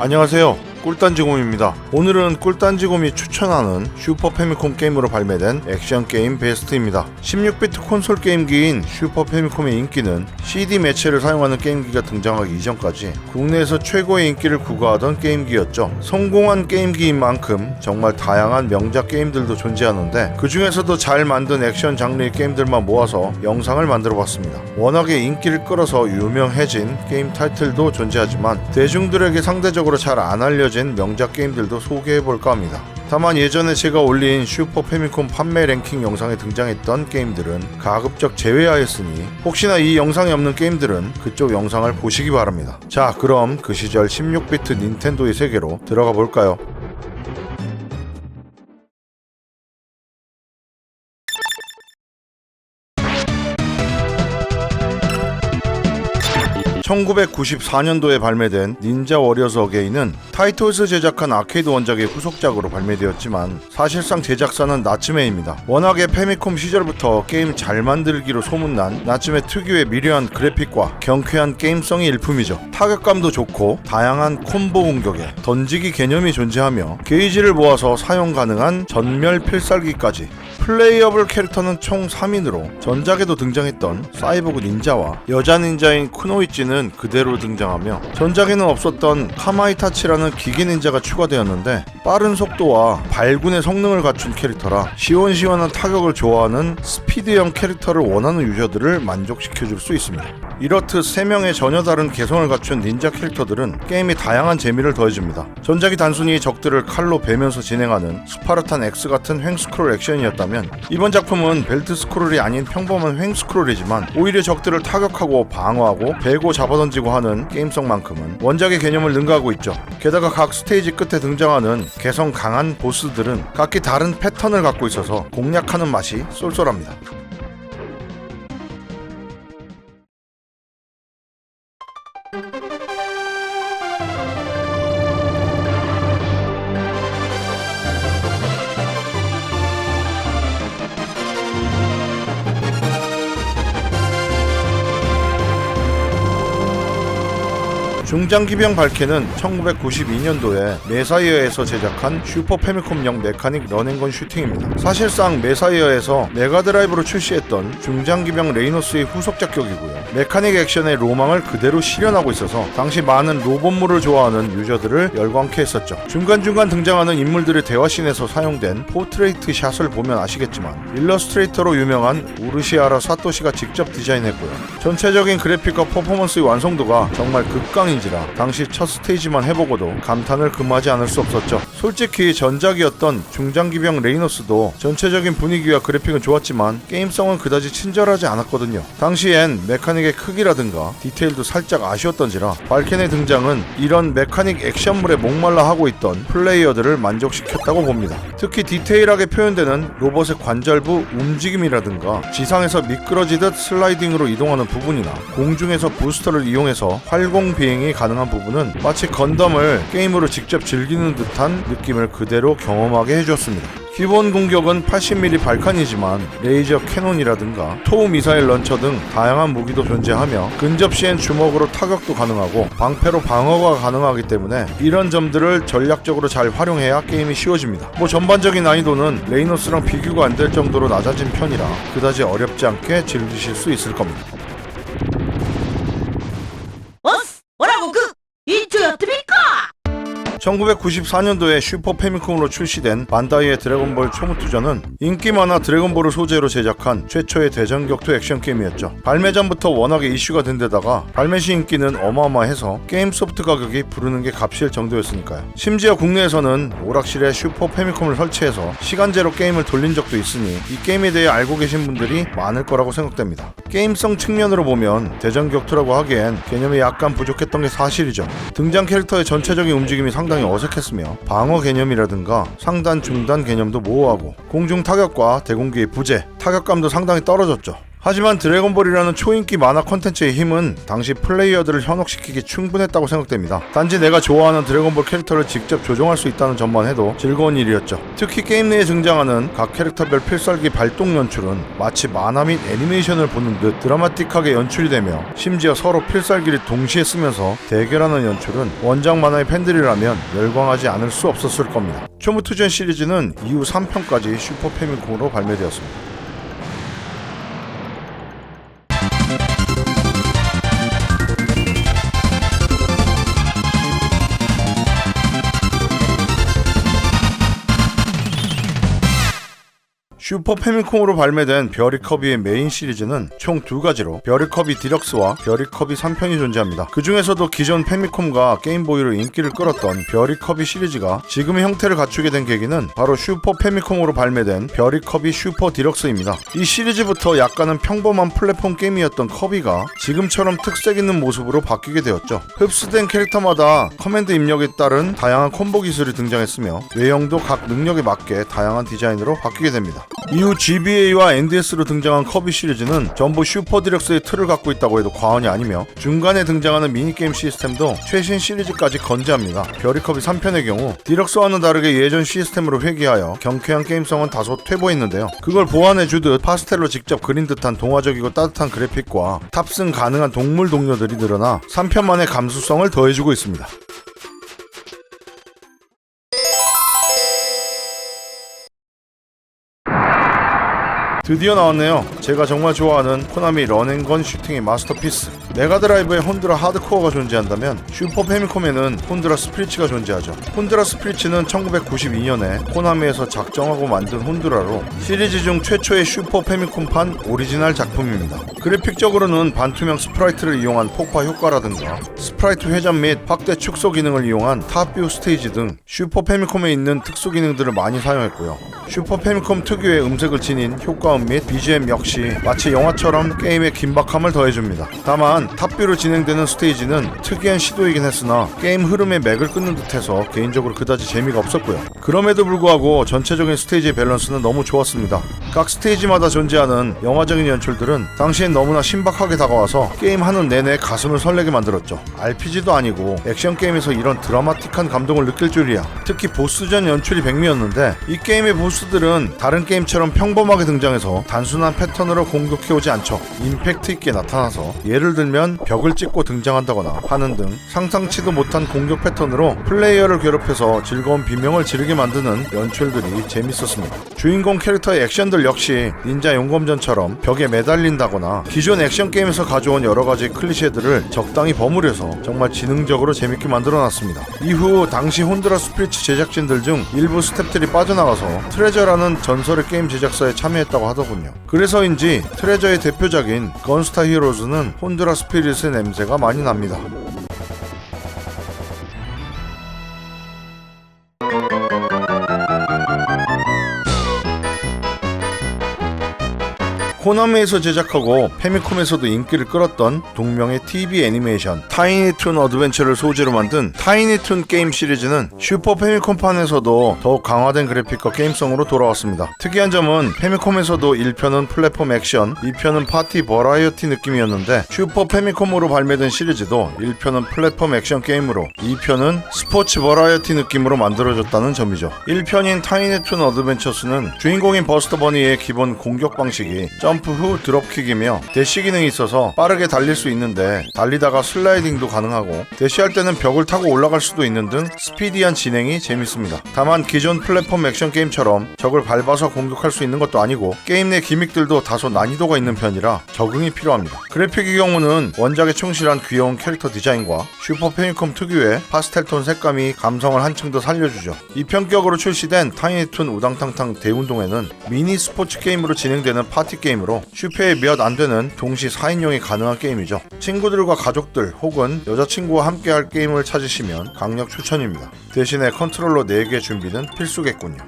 안녕하세요. 꿀단지곰입니다. 오늘은 꿀단지곰이 추천하는 슈퍼 패미콤 게임으로 발매된 액션 게임 베스트입니다. 16비트 콘솔 게임기인 슈퍼 패미콤의 인기는 CD 매체를 사용하는 게임기가 등장하기 이전까지 국내에서 최고의 인기를 구가하던 게임기였죠. 성공한 게임기인 만큼 정말 다양한 명작 게임들도 존재하는데 그 중에서도 잘 만든 액션 장르의 게임들만 모아서 영상을 만들어 봤습니다. 워낙에 인기를 끌어서 유명해진 게임 타이틀도 존재하지만 대중들에게 상대적으로 잘 안 알려진 명작 게임들도 소개해 볼까 합니다. 다만 예전에 제가 올린 슈퍼 패미콤 판매 랭킹 영상에 등장했던 게임들은 가급적 제외하였으니 혹시나 이 영상에 없는 게임들은 그쪽 영상을 보시기 바랍니다. 자, 그럼 그 시절 16비트 닌텐도의 세계로 들어가 볼까요? (1994년도에) 발매된 닌자 워리어스 어게인은 타이토에서 제작한 아케이드 원작의 후속작으로 발매되었지만 사실상 제작사는 나츠메입니다. 워낙에 페미콤 시절부터 게임 잘 만들기로 소문난 나츠메 특유의 미려한 그래픽과 경쾌한 게임성이 일품이죠. 타격감도 좋고 다양한 콤보 공격에 던지기 개념이 존재하며 게이지를 모아서 사용 가능한 전멸 필살기까지 플레이어블 캐릭터는 총 3인으로 전작에도 등장했던 사이보그 닌자와 여자 닌자인 쿠노이치는 그대로 등장하며 전작에는 없었던 카마이타치라는 기계 닌자가 추가되었는데 빠른 속도와 발군의 성능을 갖춘 캐릭터라 시원시원한 타격을 좋아하는 스피드형 캐릭터를 원하는 유저들을 만족시켜줄 수 있습니다. 이렇듯 3명의 전혀 다른 개성을 갖춘 닌자 캐릭터들은 게임이 다양한 재미를 더해줍니다. 전작이 단순히 적들을 칼로 베면서 진행하는 스파르탄 X 같은 횡스크롤 액션이었다면 이번 작품은 벨트 스크롤이 아닌 평범한 횡스크롤이지만 오히려 적들을 타격하고 방어하고 베고 잡아 던지고 하는 게임성만큼은 원작의 개념을 능가하고 있죠. 게다가 각 스테이지 끝에 등장하는 개성 강한 보스들은 각기 다른 패턴을 갖고 있어서 공략하는 맛이 쏠쏠합니다. 중장기병 발케는 1992년도에 메사이어에서 제작한 슈퍼 패미콤용 메카닉 런앤건 슈팅입니다. 사실상 메사이어에서 메가드라이브로 출시했던 중장기병 레이노스의 후속작격이고요. 메카닉 액션의 로망을 그대로 실현하고 있어서 당시 많은 로봇물을 좋아하는 유저들을 열광케 했었죠. 중간중간 등장하는 인물들의 대화씬에서 사용된 포트레이트 샷을 보면 아시겠지만 일러스트레이터로 유명한 우르시아라 사토시가 직접 디자인했고요. 전체적인 그래픽과 퍼포먼스의 완성도가 정말 극강인 지라 당시 첫 스테이지만 해보고도 감탄을 금하지 않을 수 없었죠. 솔직히 전작이었던 중장기병 레이노스도 전체적인 분위기와 그래픽은 좋았지만 게임성은 그다지 친절하지 않았거든요. 당시엔 메카닉의 크기라든가 디테일도 살짝 아쉬웠던지라 발켄의 등장은 이런 메카닉 액션물에 목말라 하고 있던 플레이어들을 만족시켰다고 봅니다. 특히 디테일하게 표현되는 로봇의 관절부 움직임이라든가 지상에서 미끄러지듯 슬라이딩으로 이동하는 부분이나 공중에서 부스터를 이용해서 활공 비행이 가능한 부분은 마치 건담을 게임으로 직접 즐기는 듯한 느낌을 그대로 경험하게 해주었습니다. 기본 공격은 80mm 발칸이지만 레이저 캐논이라든가 토우 미사일 런처 등 다양한 무기도 존재하며 근접 시엔 주먹으로 타격도 가능하고 방패로 방어가 가능하기 때문에 이런 점들을 전략적으로 잘 활용해야 게임이 쉬워집니다. 뭐 전반적인 난이도는 레이노스랑 비교가 안 될 정도로 낮아진 편이라 그다지 어렵지 않게 즐기실 수 있을 겁니다. 어스! 뭐라고 그 인초였습니까? 1994년도에 슈퍼 패미콤으로 출시된 반다이의 드래곤볼 초무투전은 인기 만화 드래곤볼을 소재로 제작한 최초의 대전 격투 액션 게임이었죠. 발매 전부터 워낙에 이슈가 된 데다가 발매 시 인기는 어마어마해서 게임 소프트 가격이 부르는 게 값일 정도였으니까요. 심지어 국내에서는 오락실에 슈퍼 패미콤을 설치해서 시간제로 게임을 돌린 적도 있으니 이 게임에 대해 알고 계신 분들이 많을 거라고 생각됩니다. 게임성 측면으로 보면 대전 격투라고 하기엔 개념이 약간 부족했던 게 사실이죠. 등장 캐릭터의 전체적인 움직임이 상당히 어색했으며 방어 개념이라든가 상단 중단 개념도 모호하고 공중 타격과 대공기의 부재, 타격감도 상당히 떨어졌죠. 하지만 드래곤볼이라는 초인기 만화 콘텐츠의 힘은 당시 플레이어들을 현혹시키기 충분했다고 생각됩니다. 단지 내가 좋아하는 드래곤볼 캐릭터를 직접 조종할 수 있다는 점만 해도 즐거운 일이었죠. 특히 게임 내에 등장하는 각 캐릭터별 필살기 발동 연출은 마치 만화 및 애니메이션을 보는 듯 드라마틱하게 연출이 되며 심지어 서로 필살기를 동시에 쓰면서 대결하는 연출은 원작 만화의 팬들이라면 열광하지 않을 수 없었을 겁니다. 초무투전 시리즈는 이후 3편까지 슈퍼 패미콤으로 발매되었습니다. 슈퍼 패미콤으로 발매된 벼리커비의 메인 시리즈는 총 두 가지로 벼리커비 디럭스와 벼리커비 3편이 존재합니다. 그 중에서도 기존 패미콤과 게임보이로 인기를 끌었던 벼리커비 시리즈가 지금의 형태를 갖추게 된 계기는 바로 슈퍼 패미콤으로 발매된 벼리커비 슈퍼 디럭스입니다. 이 시리즈부터 약간은 평범한 플랫폼 게임이었던 커비가 지금처럼 특색 있는 모습으로 바뀌게 되었죠. 흡수된 캐릭터마다 커맨드 입력에 따른 다양한 콤보 기술이 등장했으며 외형도 각 능력에 맞게 다양한 디자인으로 바뀌게 됩니다. 이후 GBA와 NDS로 등장한 커비 시리즈는 전부 슈퍼 디럭스의 틀을 갖고 있다고 해도 과언이 아니며 중간에 등장하는 미니게임 시스템도 최신 시리즈까지 건재합니다. 별이커비 3편의 경우 디럭스와는 다르게 예전 시스템으로 회귀하여 경쾌한 게임성은 다소 퇴보했는데요. 그걸 보완해주듯 파스텔로 직접 그린 듯한 동화적이고 따뜻한 그래픽과 탑승 가능한 동물 동료들이 늘어나 3편 만의 감수성을 더해주고 있습니다. 드디어 나왔네요. 제가 정말 좋아하는 코나미 런앤건 슈팅의 마스터피스. 메가드라이브에 혼드라 하드코어가 존재한다면 슈퍼 패미콤에는 혼드라 스프리츠가 존재하죠. 혼드라 스프리츠는 1992년에 코나미에서 작정하고 만든 혼드라로 시리즈 중 최초의 슈퍼 패미콤판 오리지널 작품입니다. 그래픽적으로는 반투명 스프라이트를 이용한 폭파 효과라든가 스프라이트 회전 및 확대 축소 기능을 이용한 탑뷰 스테이지 등 슈퍼 패미콤에 있는 특수 기능들을 많이 사용했고요. 슈퍼 패미콤 특유의 음색을 지닌 효과음 및 BGM 역시 마치 영화처럼 게임의 긴박함을 더해줍니다. 다만 탑뷰로 진행되는 스테이지는 특이한 시도이긴 했으나 게임 흐름의 맥을 끊는 듯해서 개인적으로 그다지 재미가 없었고요. 그럼에도 불구하고 전체적인 스테이지의 밸런스는 너무 좋았습니다. 각 스테이지마다 존재하는 영화적인 연출들은 당시엔 너무나 신박하게 다가와서 게임하는 내내 가슴을 설레게 만들었죠. RPG도 아니고 액션 게임에서 이런 드라마틱한 감동을 느낄 줄이야. 특히 보스전 연출이 백미였는데 이 게임의 보스들은 다른 게임처럼 평범하게 등장해서 단순한 패턴으로 공격해오지 않죠. 임팩트 있게 나타나서 예를 들면 벽을 찍고 등장한다거나 하는 등 상상치도 못한 공격 패턴으로 플레이어를 괴롭혀서 즐거운 비명을 지르게 만드는 연출들이 재밌었습니다. 주인공 캐릭터의 액션들 역시 닌자 용검전처럼 벽에 매달린다거나 기존 액션 게임에서 가져온 여러 가지 클리셰들을 적당히 버무려서 정말 지능적으로 재밌게 만들어놨습니다. 이후 당시 혼드라 스피리츠 제작진들 중 일부 스탭들이 빠져나가서 트레저라는 전설의 게임 제작사에 참여했다고 하더군요. 그래서인지 트레저의 대표작인 건스타 히어로즈는 혼드라 스피릿의 냄새가 많이 납니다. 코나미에서 제작하고 페미콤에서도 인기를 끌었던 동명의 TV 애니메이션 타이니툰 어드벤처를 소재로 만든 타이니툰 게임 시리즈는 슈퍼 페미콤판에서도 더욱 강화된 그래픽과 게임성으로 돌아왔습니다. 특이한 점은 페미콤에서도 1편은 플랫폼 액션, 2편은 파티 버라이어티 느낌이었는데 슈퍼 페미콤으로 발매된 시리즈도 1편은 플랫폼 액션 게임으로 2편은 스포츠 버라이어티 느낌으로 만들어졌다는 점이죠. 1편인 타이니툰 어드벤처스는 주인공인 버스터 버니의 기본 공격 방식이 점프 후 드롭킥이며 대시 기능이 있어서 빠르게 달릴 수 있는데 달리다가 슬라이딩도 가능하고 대시할 때는 벽을 타고 올라갈 수도 있는 등 스피디한 진행이 재밌습니다. 다만 기존 플랫폼 액션 게임처럼 적을 밟아서 공격할 수 있는 것도 아니고 게임 내 기믹들도 다소 난이도가 있는 편이라 적응이 필요합니다. 그래픽의 경우는 원작에 충실한 귀여운 캐릭터 디자인과 슈퍼 페미컴 특유의 파스텔톤 색감이 감성을 한층 더 살려주죠. 이 편격으로 출시된 타이니툰 우당탕탕 대운동에는 미니 스포츠 게임으로 진행되는 파티 게임 으로 슈퍼에 몇 안 되는 동시 4인용이 가능한 게임이죠. 친구들과 가족들 혹은 여자친구와 함께 할 게임을 찾으시면 강력 추천입니다. 대신에 컨트롤러 4개 준비는 필수겠군요.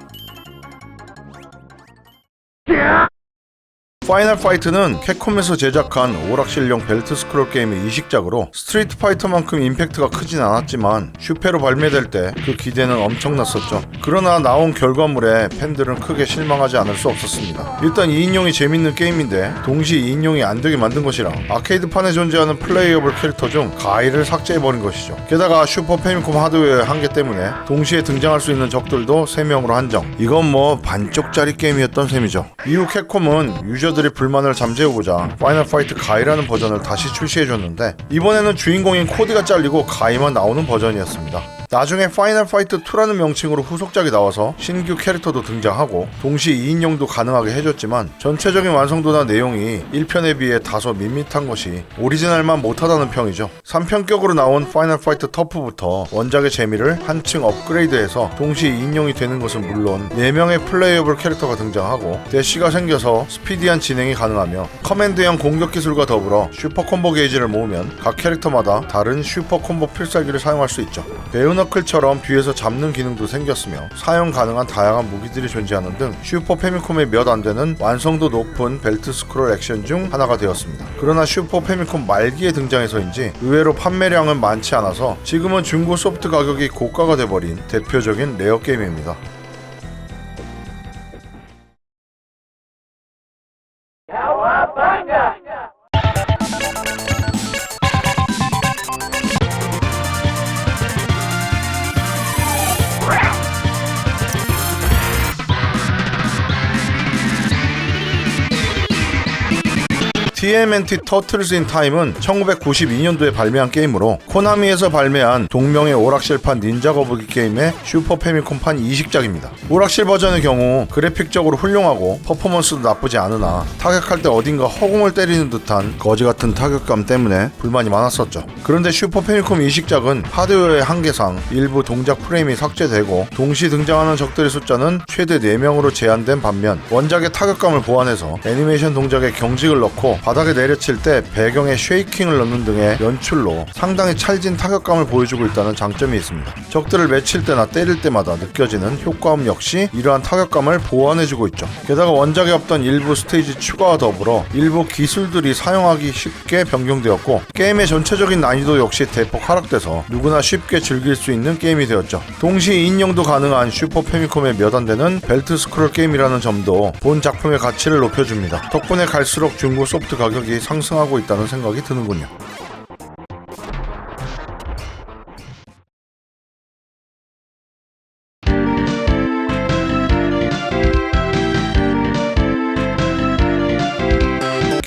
파이널 파이트는 캡콤에서 제작한 오락실용 벨트 스크롤 게임의 이식작으로 스트리트 파이터만큼 임팩트가 크진 않았지만 슈페로 발매될 때 그 기대는 엄청났었죠. 그러나 나온 결과물에 팬들은 크게 실망하지 않을 수 없었습니다. 일단 2인용이 재밌는 게임인데 동시 2인용이 안 되게 만든 것이랑 아케이드판에 존재하는 플레이어블 캐릭터 중 가이를 삭제해버린 것이죠. 게다가 슈퍼 패미콤 하드웨어의 한계 때문에 동시에 등장할 수 있는 적들도 3명으로 한정. 이건 뭐 반쪽짜리 게임이었던 셈이죠. 이후 캡콤은 유저 들의 불만을 잠재우고자 파이널 파이트 가이라는 버전을 다시 출시해줬는데 이번에는 주인공인 코디가 잘리고 가이만 나오는 버전이었습니다. 나중에 파이널 파이트 2라는 명칭으로 후속작이 나와서 신규 캐릭터도 등장하고 동시 2인용도 가능하게 해줬지만 전체적인 완성도나 내용이 1편에 비해 다소 밋밋한 것이 오리지널만 못하다는 평이죠. 3편격으로 나온 파이널 파이트 터프부터 원작의 재미를 한층 업그레이드해서 동시 2인용이 되는 것은 물론 4명의 플레이어블 캐릭터가 등장하고 대시가 생겨서 스피디한 진행이 가능하며 커맨드형 공격 기술과 더불어 슈퍼 콤보 게이지를 모으면 각 캐릭터마다 다른 슈퍼 콤보 필살기를 사용할 수 있죠. 베우너클처럼 뒤에서 잡는 기능도 생겼으며 사용 가능한 다양한 무기들이 존재하는 등 슈퍼 패미콤의 몇 안 되는 완성도 높은 벨트 스크롤 액션 중 하나가 되었습니다. 그러나 슈퍼 패미콤 말기에 등장해서인지 의외로 판매량은 많지 않아서 지금은 중고 소프트 가격이 고가가 돼버린 대표적인 레어 게임입니다. TMNT 터틀스 인 타임은 1992년도에 발매한 게임으로 코나미에서 발매한 동명의 오락실판 닌자 거북이 게임의 슈퍼 패미콤판 이식작입니다. 오락실 버전의 경우 그래픽적으로 훌륭하고 퍼포먼스도 나쁘지 않으나 타격할 때 어딘가 허공을 때리는 듯한 거지 같은 타격감 때문에 불만이 많았었죠. 그런데 슈퍼 패미콤 이식작은 하드웨어의 한계상 일부 동작 프레임이 삭제되고 동시 등장하는 적들의 숫자는 최대 4명으로 제한된 반면 원작의 타격감을 보완해서 애니메이션 동작에 경직을 넣고 바닥 에 내려칠 때 배경에 쉐이킹을 넣는 등의 연출로 상당히 찰진 타격감을 보여주고 있다는 장점이 있습니다. 적들을 맺힐 때나 때릴 때마다 느껴지는 효과음 역시 이러한 타격감을 보완해주고 있죠. 게다가 원작에 없던 일부 스테이지 추가와 더불어 일부 기술들이 사용하기 쉽게 변경되었고 게임의 전체적인 난이도 역시 대폭 하락돼서 누구나 쉽게 즐길 수 있는 게임이 되었죠. 동시 인용도 가능한 슈퍼 패미콤의 몇안 되는 벨트 스크롤 게임이라는 점도 본 작품의 가치를 높여줍니다. 덕분에 갈수록 중고 소프트 가격 이 상승하고 있다는 생각이 드는군요.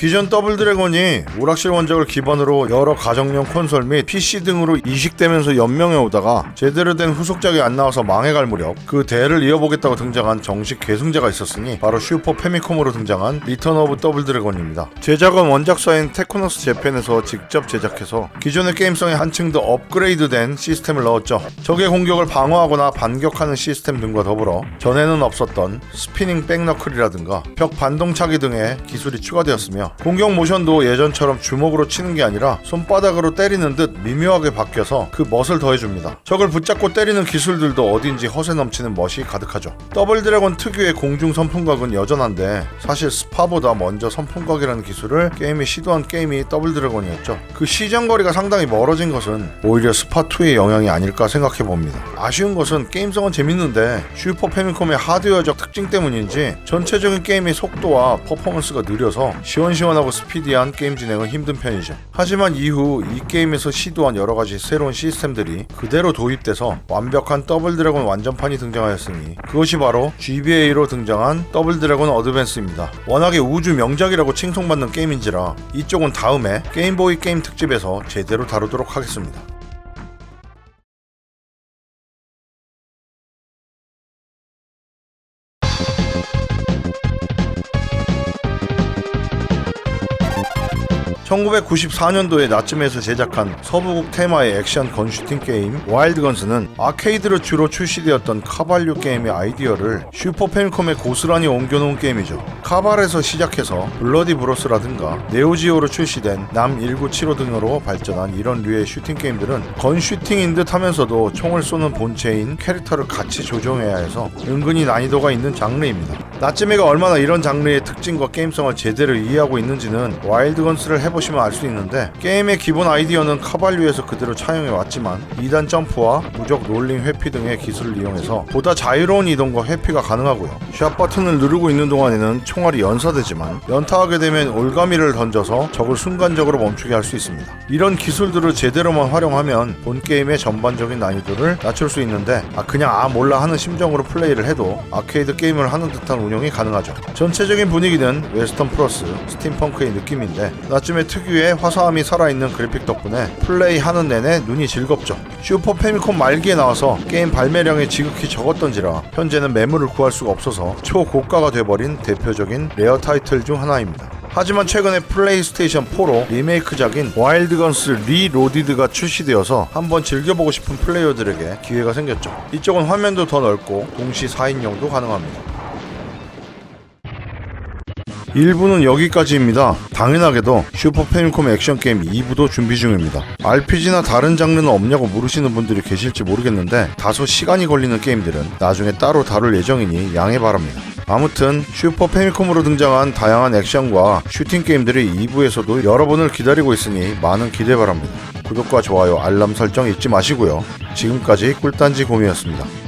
기존 더블 드래곤이 오락실 원작을 기반으로 여러 가정용 콘솔 및 PC 등으로 이식되면서 연명해 오다가 제대로 된 후속작이 안 나와서 망해갈 무렵 그 대를 이어보겠다고 등장한 정식 계승자가 있었으니 바로 슈퍼 패미콤으로 등장한 리턴 오브 더블 드래곤입니다. 제작은 원작사인 테크노스 재팬에서 직접 제작해서 기존의 게임성에 한층 더 업그레이드된 시스템을 넣었죠. 적의 공격을 방어하거나 반격하는 시스템 등과 더불어 전에는 없었던 스피닝 백너클이라든가 벽 반동차기 등의 기술이 추가되었으며 공격 모션도 예전처럼 주먹으로 치는 게 아니라 손바닥으로 때리는 듯 미묘하게 바뀌어서 그 멋을 더해줍니다. 적을 붙잡고 때리는 기술들도 어딘지 허세 넘치는 멋이 가득하죠. 더블 드래곤 특유의 공중 선풍각은 여전한데 사실 스파보다 먼저 선풍각이라는 기술을 게임이 시도한 게임이 더블 드래곤이었죠. 그 시정거리가 상당히 멀어진 것은 오히려 스파2의 영향이 아닐까 생각해 봅니다. 아쉬운 것은 게임성은 재밌는데 슈퍼 패미콤의 하드웨어적 특징 때문인지 전체적인 게임의 속도와 퍼포먼스가 느려서 시원시원 하고 스피디한 게임 진행은 힘든 편이죠. 하지만 이후 이 게임에서 시도한 여러 가지 새로운 시스템들이 그대로 도입돼서 완벽한 더블 드래곤 완전판이 등장하였으니 그것이 바로 GBA로 등장한 더블 드래곤 어드밴스입니다. 워낙에 우주 명작이라고 칭송받는 게임인지라 이쪽은 다음에 게임보이 게임 특집에서 제대로 다루도록 하겠습니다. (1994년도에) 나쯤에서 제작한 서부국 테마의 액션 건슈팅 게임 와일드 건스는 아케이드로 주로 출시되었던 카발류 게임의 아이디어를 슈퍼 패미컴에 고스란히 옮겨놓은 게임이죠. 카발에서 시작해서 블러디 브로스라든가 네오지오로 출시된 남1975 등으로 발전한 이런 류의 슈팅 게임들은 건슈팅인 듯 하면서도 총을 쏘는 본체인 캐릭터를 같이 조정해야 해서 은근히 난이도가 있는 장르입니다 나츠미가 얼마나 이런 장르의 특징과 게임성을 제대로 이해하고 있는지는 와일드건스를 해보시면 알 수 있는데 게임의 기본 아이디어는 카발류에서 그대로 차용해 왔지만 2단 점프와 무적 롤링 회피 등의 기술을 이용해서 보다 자유로운 이동과 회피가 가능하고요. 샷 버튼을 누르고 있는 동안에는 총알이 연사되지만 연타하게 되면 올가미를 던져서 적을 순간적으로 멈추게 할 수 있습니다. 이런 기술들을 제대로만 활용하면 본 게임의 전반적인 난이도를 낮출 수 있는데 아 그냥 아 몰라 하는 심정으로 플레이를 해도 아케이드 게임을 하는 듯한 운영이 가능하죠. 전체적인 분위기는 웨스턴 플러스 스팀펑크의 느낌인데 나쯤의 특유의 화사함이 살아있는 그래픽 덕분에 플레이하는 내내 눈이 즐겁죠. 슈퍼 패미콘 말기에 나와서 게임 발매량이 지극히 적었던지라 현재는 매물을 구할 수가 없어서 초고가가 돼버린 대표적인 레어 타이틀 중 하나입니다. 하지만 최근에 플레이스테이션 4로 리메이크작인 와일드건스 리로디드가 출시되어서 한번 즐겨보고 싶은 플레이어들에게 기회가 생겼죠. 이쪽은 화면도 더 넓고 동시 4인용도 가능합니다. 1부는 여기까지입니다. 당연하게도 슈퍼 패미콤 액션 게임 2부도 준비 중입니다. RPG나 다른 장르는 없냐고 물으시는 분들이 계실지 모르겠는데 다소 시간이 걸리는 게임들은 나중에 따로 다룰 예정이니 양해 바랍니다. 아무튼 슈퍼 패미콤으로 등장한 다양한 액션과 슈팅 게임들이 2부에서도 여러분을 기다리고 있으니 많은 기대 바랍니다. 구독과 좋아요, 알람 설정 잊지 마시고요. 지금까지 꿀단지 곰이었습니다.